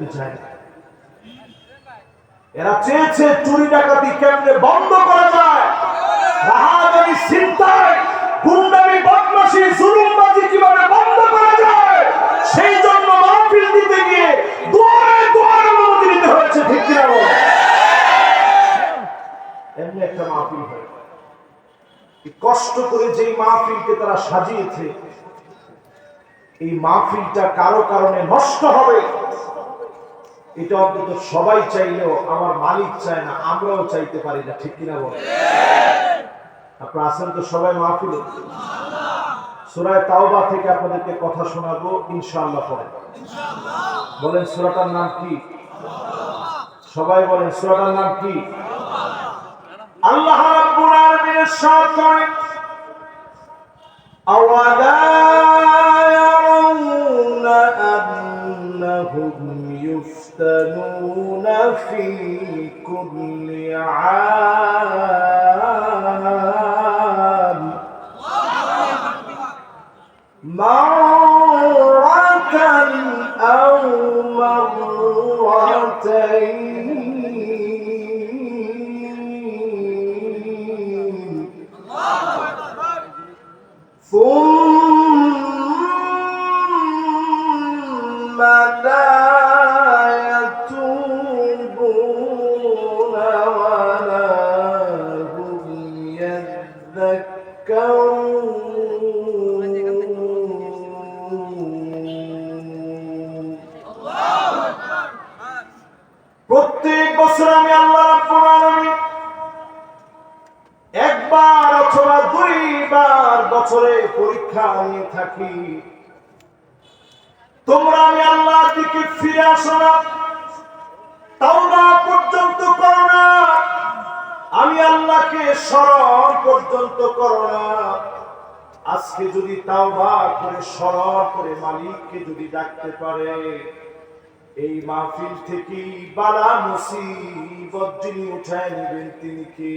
করতে চায়। এরা চেয়েছে চুরি ডাকাতি কেমনে বন্ধ করা যায়? চিন্তায় গুন্ডামি, বদমাশি, জুলুমবাজি কীভাবে বন্ধ করা যায়? সেই জন্য মাহফিল দিতে গিয়ে অনুমতি নিতে ঠিক কিনা এমনি একটা মাহফিল হয়। কষ্ট করে যেই মাহফিলকে তারা সাজিয়েছে, এই মাহফিলটা কারও কারণে নষ্ট হবে। এটা অন্তত সবাই চাইলেও আমার মালিক চায় না, আমরাও চাইতে পারি না, ঠিক কিনা বল আপনারা আছেন তো সবাই মাহফিলে? সুরায় তাওবা থেকে আপনাদেরকে কথা শোনাবো, ইনশাআল্লাহ পরে। বলেন, সুরাটার নাম কি? সবাই বলেন, সুরাটার নাম কি? আল্লাহ রাব্বুল আলামিনের সাথ। في كل عام مرة أو مرتين. একবার অথবা দুইবার বছরে পরীক্ষা নিয়ে থাকি। তোমরা আমি আল্লাহর দিকে ফিরে আসো না। তাওবা পর্যন্ত করো না। আমি আল্লাহকে স্মরণ পর্যন্ত করো না। আজকে যদি তাওবা করে স্মরণ করে মালিককে যদি ডাকতে পারে এই মাহফিল থেকে বালা মুসিবত যিনি উঠায় নেবেন তিনি কে?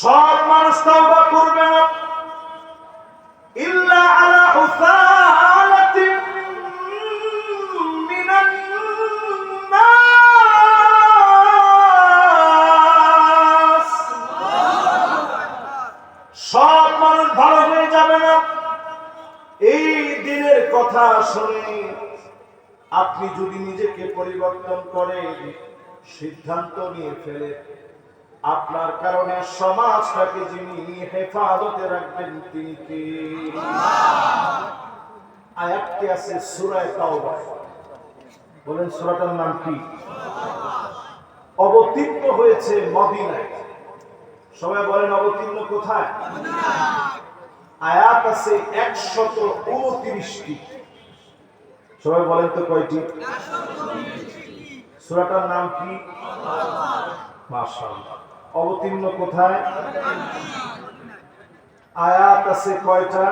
সব মানুষ তাওবা করবে না। ইল্লা আলা হুসালাতিন পরিবর্তন করেন সিদ্ধান্ত নিয়ে ফেলে। আপনার কারণে সমাজটাকে যিনি হেফাজতে রাখবেন তিনি কে? আয়াতটি আছে সূরায়ে তাওবা। বলেন সূরাটার নাম কি? অবতীর্ণ হয়েছে মদিনায়। সবাই বলেন অবতীর্ণ কোথায়? আয়াত আছে একশত উনত্রিশটি সবাই বলেন তো কয়টি? সুরাটার নাম কি? অবতীর্ণ কোথায়? আয়াত আছে কয়টা?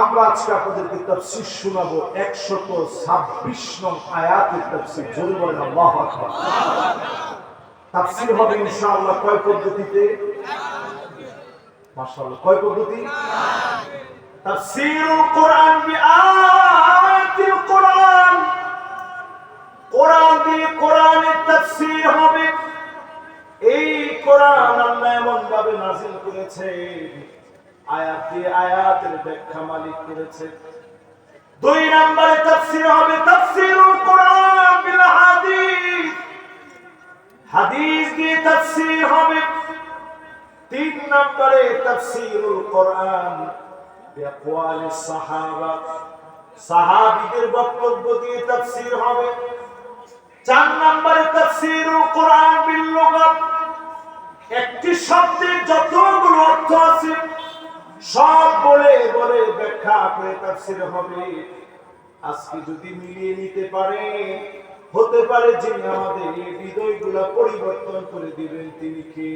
আমরা আজকে আপনাদেরকে তাফসীর শোনাবো একশত ছাব্বিশ নং আয়াতের তাফসীর। জোরে বলেন, আল্লাহু আকবার। তাফসীর হবে ইনশাআল্লাহ কয় পদ্ধতিতে? মাশাআল্লাহ, কয় পদ্ধতি? তাফসীরুল কোরআন বিআয়াতিল কোরআন কোরআন দিয়ে কোরআনের তাফসীর হবে। এই কোরআন আল্লাহ এমন ভাবে নাযিল করেছে, আয়াত দিয়ে আয়াতের ব্যাখ্যা মালিক করেছে। দুই নম্বরে তাফসীর হবে, তাফসীরুল কোরআন বিল হাদিস। হাদিস দিয়ে তাফসীর হবে। তিন নম্বরে তাফসীরুল কোরআন বিআকওয়ালিস সাহাবা। সাহাবীদের বক্তব্য দিয়ে তাফসীর হবে। চার নম্বরে তাফসীরুল কোরআন বিল লুগাত একটি শব্দের যতগুলো অর্থ আছে সব বলে বলে ব্যাখ্যা করে তাফসীর হবে। আজকে যদি মিলিয়ে নিতে পারে হতে পারে যিনি আমাদের এই হৃদয়গুলা পরিবর্তন করে দিবেন তিনি কে?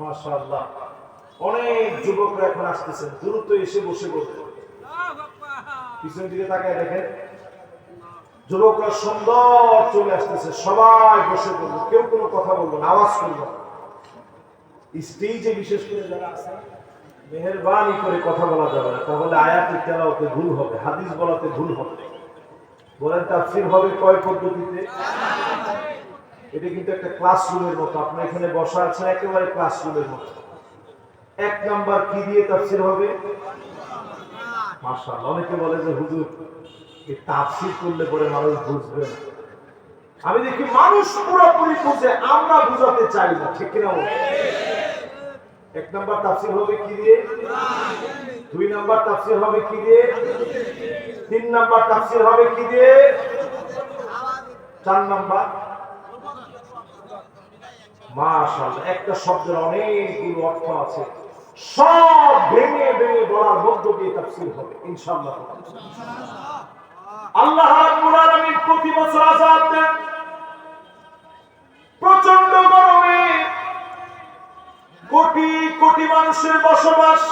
মাশাআল্লাহ। অনেক যুবকরা এখন আসতেছেন দ্রুত এসে বসে বলতে পিছনের দিকে তাকায় দেখেন। যুবকরা সুন্দর চলে আসতেছে, সবাই বসে পড়ব, কেউ কোনো কথা বলব না, আওয়াজ করব। স্টেজে বিশেষ করে যারা আছে, মেহরবানি করে কথা বলা যাবে না, তাহলে আয়াতের তেলাওতে ভুল হবে, হাদিস বলাতে ভুল হবে। বলেন, তাফসির হবে কয় পদ্ধতিতে? এটা কিন্তু একটা ক্লাসরুমের মতো আপনার এখানে বসা আছেন একেবারে ক্লাসরুমের মতো। এক নাম্বার কি দিয়ে তাফসির হবে? মাশাআল্লাহ, অনেকে বলে যে হুজুর তাফসির করলে পরে মানুষ বুঝবে না। আমি দেখি, মানুষ পুরোপুরি বুঝে, আমরা বুঝাতে চাই না, ঠিক কিনা এক নাম্বার তাফসির হবে কি দিয়ে? দুই নাম্বার তাফসির হবে কি দিয়ে? তিন নাম্বার তাফসির হবে কি দিয়ে? চার নাম্বার। মাশাআল্লাহ, একটা শব্দের অনেকগুলো অর্থ আছে। সব ভেঙে ভেঙে বলার মধ্য দিয়ে তাফসির হবে, ইনশাআল্লাহ। প্রচণ্ড গরমে কোটি কোটি মানুষের বসবাস।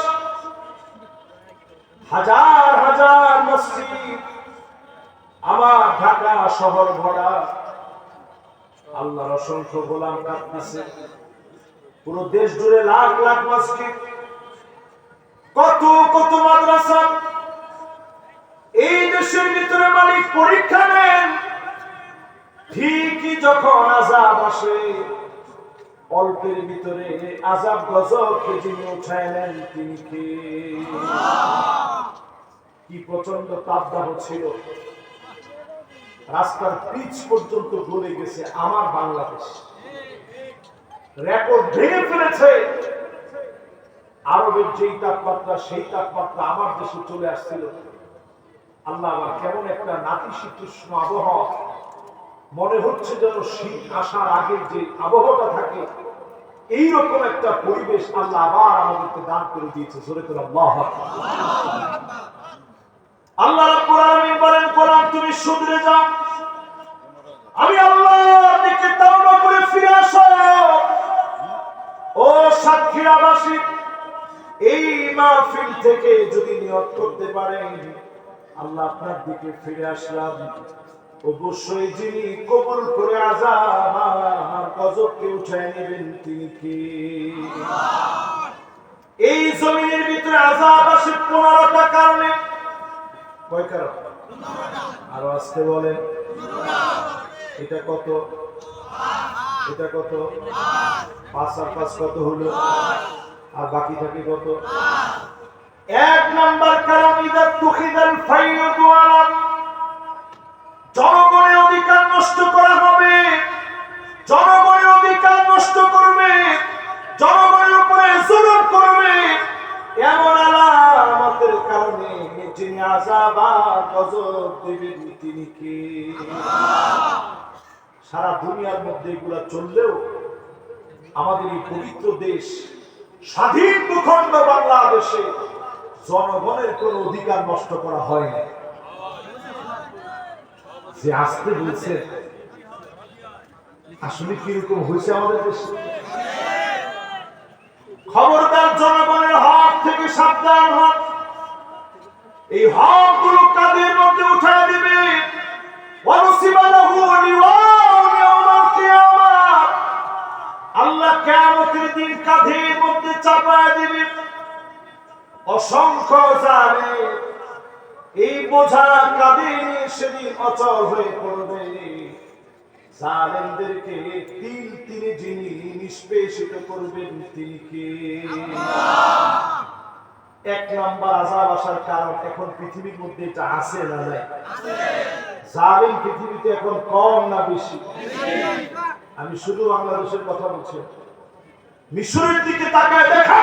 হাজার হাজার মসজিদ আমার ঢাকা শহর ভরা আল্লাহর অসংখ্য গোলাম কাঁদতেছে পুরো দেশ জুড়ে লাখ লাখ মসজিদ। কত কত মাদ্রাসা। এই দেশের ভিতরে পরীক্ষা নেন। ঠিকই যখন আজাব আসে, অল্পের ভিতরে আজাব গজবকে যিনি উঠায় নেন তিনি কে? কি প্রচণ্ড তাপদাহ ছিল। রাস্তার পিচ পর্যন্ত গলে গেছে আমার বাংলাদেশ। রেকর্ড ভেঙে ফেলেছে। আরবের যেই তাপমাত্রা, সেই তাপমাত্রা আমার দেশে চলে আসছিল। আল্লাহ আবার কেমন একটা নাতিশীতোষ্ণ আবহাওয়া। মনে হচ্ছে যেন শীত আসার আগে যে আবহাওয়াটা থাকে, এইরকম একটা পরিবেশ আল্লাহ আবার আমাদেরকে দান করে দিয়েছে, জোরে করে আল্লাহ আল্লাহ রাব্বুল বলেন কোরআন তুমি শুধরে যাও। আমি আল্লাহর দিকে তাওবা করে ফিরে আসো ও সাতক্ষীরাবাসী, এই মাহফিল থেকে যদি নিয়ত করতে পারেন আল্লাহ আপনার দিকে ফিরে আসলাম। অবশ্যই যিনি কবুল করে আজাব আর গজবকে উঠায় নেবেন তিনি কি? এই জমিনের ভিতরে আজাব আসে পনেরোটা কারণে। কয় কারণ? আরও আসতে বলেন। এটা কত? এটা কত? পাঁচ আর পাঁচ কত হলো? আর বাকি থাকে কত? এক নাম্বার কারণ ইদা তুখিদাল জনগণের অধিকার নষ্ট করা হবে। জনগণের অধিকার নষ্ট করবে। জনগণের উপরে জুলুম করবে। এমন আলামতের কারণে যিনি আযাব গজব তিনি কে? সারা দুনিয়ার মধ্যে এগুলা চললেও আমাদের এই পবিত্র দেশ স্বাধীন ভূখণ্ড বাংলাদেশে জনগণের কোন অধিকার নষ্ট করা হয়নি যে আসতে বলছে, আসলে কীরকম হয়েছে আমাদের দেশে? খবরদার জনগণের হক থেকে সাবধান হন। এই হকগুলো কাদের মধ্যে উঠায় দিবে? আল্লাহ কিয়ামতের দিন কাঁধের মধ্যে চাপায় দিবে? অসংখ্য জানে। এই বোঝা কাঁধে সেদিন অচল হয়ে পড়বে। জালেমদেরকে তিল তিলে যিনি নিষ্পেষিত করবেন, তিনি কে? এক নাম্বার আজাব আসার কারণ এখন পৃথিবীর মধ্যে এটা আছে না নাই? জালেম পৃথিবীতে এখন কম না বেশি? আমি শুধু বাংলাদেশের কথা বলছি। মিশরের দিকে তাকায় দেখা।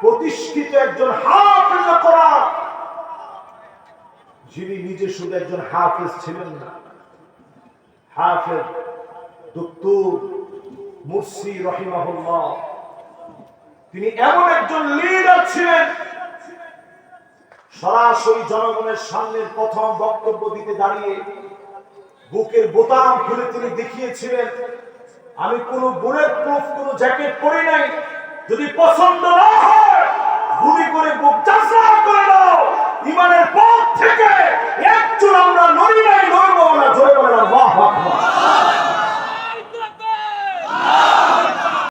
প্রতিষ্ঠিত একজন হাফেজ কোরআন। যিনি নিজে শুধু একজন হাফেজ ছিলেন না, হাফেজ দুক্তুর মুর্সি রহিমাহুল্লাহ। তিনি এমন একজন লিডার ছিলেন, সরাসরি জনগণের সামনে প্রথম বক্তব্য দিতে দাঁড়িয়ে বুকের বোতাম খুলে তিনি দেখিয়েছিলেন, আমি কোনো বুলেট প্রুফ কোনো জ্যাকেট পরি নাই। যদি পছন্দ না হয়, গুলি করে বুক চাষা করে দাও। ইমানের পথ থেকে একজন আমরা নড়ি নাই নড়বো না, জোরে বলে আল্লাহ